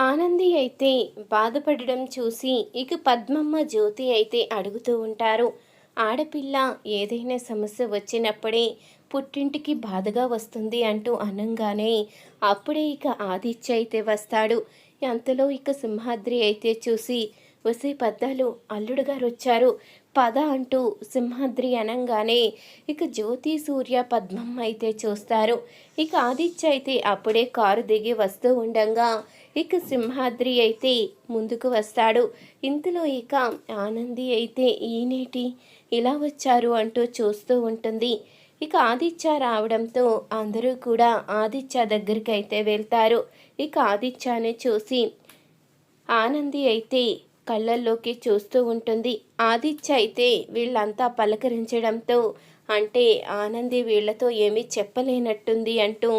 ఆనంది అయితే బాధపడడం చూసి ఇక పద్మమ్మ జ్యోతి అయితే అడుగుతూ ఉంటారు ఆడపిల్ల ఏదైనా సమస్య వచ్చినప్పుడే పుట్టింటికి బాధగా వస్తుంది అంటూ అనంగానే అప్పుడే ఇక ఆదిత్య అయితే వస్తాడు. అంతలో ఇక సింహాద్రి అయితే చూసి వసే పద్దాలు అల్లుడు గారు వచ్చారు పద అంటూ సింహాద్రి అనంగానే ఇక జ్యోతి సూర్య పద్మమ్మ అయితే చూస్తారు. ఇక ఆదిత్య అయితే అప్పుడే కారు దిగి వస్తూ ఉండగా ఇక సింహాద్రి అయితే ముందుకు వస్తాడు. ఇంతలో ఇక ఆనంది అయితే ఈనేటి ఇలా వచ్చారు? అంటూ చూస్తూ ఉంటుంది. ఇక ఆదిత్య రావడంతో అందరూ కూడా ఆదిత్య దగ్గరికి అయితే వెళ్తారు. ఇక ఆదిత్యని చూసి ఆనంది అయితే కళ్ళల్లోకి చూస్తూ ఉంటుంది. ఆదిత్య అయితే వీళ్ళంతా పలకరించడంతో అంటే ఆనంది వీళ్ళతో ఏమీ చెప్పలేనట్టుంది అంటూ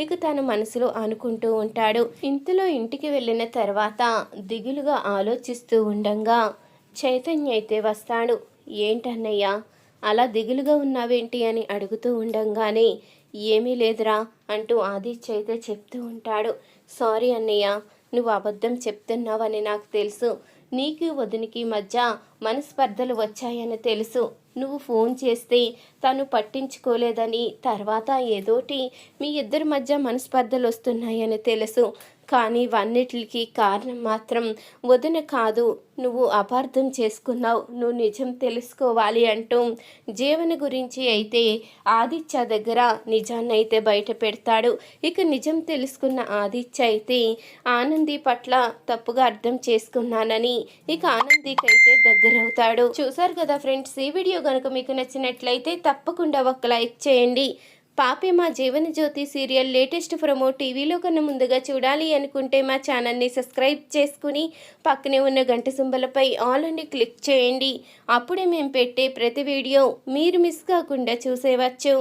ఇక తన మనసులో అనుకుంటూ ఉంటాడు. ఇంతలో ఇంటికి వెళ్ళిన తర్వాత దిగులుగా ఆలోచిస్తూ ఉండంగా చైతన్య అయితే వస్తాడు. ఏంటన్నయ్యా అలా దిగులుగా ఉన్నావేంటి? అని అడుగుతూ ఉండంగానే ఏమీ లేదురా అంటూ ఆదిత్య అయితే చెప్తూ ఉంటాడు. సారీ అన్నయ్య నువ్వు అబద్ధం చెప్తున్నావని నాకు తెలుసు. నీకు వదినికి మధ్య మనస్పర్ధలు వచ్చాయని తెలుసు. నువ్వు ఫోన్ చేస్తే తను పట్టించుకోలేదని తర్వాత ఏదోటి మీ ఇద్దరి మధ్య మనస్పర్ధలు వస్తున్నాయని తెలుసు. కానీ ఇవన్నిటికి కారణం మాత్రం వదిన కాదు. నువ్వు అపార్థం చేసుకున్నావు. నువ్వు నిజం తెలుసుకోవాలి అంటూ జీవన గురించి అయితే ఆదిత్య దగ్గర నిజాన్ని అయితే బయట పెడతాడు. ఇక నిజం తెలుసుకున్న ఆదిత్య అయితే ఆనంది పట్ల తప్పుగా అర్థం చేసుకున్నానని ఇక ఆనందికి అయితే దగ్గరవుతాడు చూసారు కదా ఫ్రెండ్స్ ఈ వీడియో కనుక మీకు నచ్చినట్లయితే తప్పకుండా ఒక లైక్ చేయండి. పాపే మా Jeevan Jyoti serial latest promo టీవీలో కన్నా ముందుగా చూడాలి అనుకుంటే మా ఛానల్ని సబ్స్క్రైబ్ చేసుకుని పక్కనే ఉన్న గంట సింబలపై ఆల్ అని క్లిక్ చేయండి. అప్పుడే మేము పెట్టే ప్రతి వీడియో మీరు మిస్ కాకుండా చూసేవచ్చు.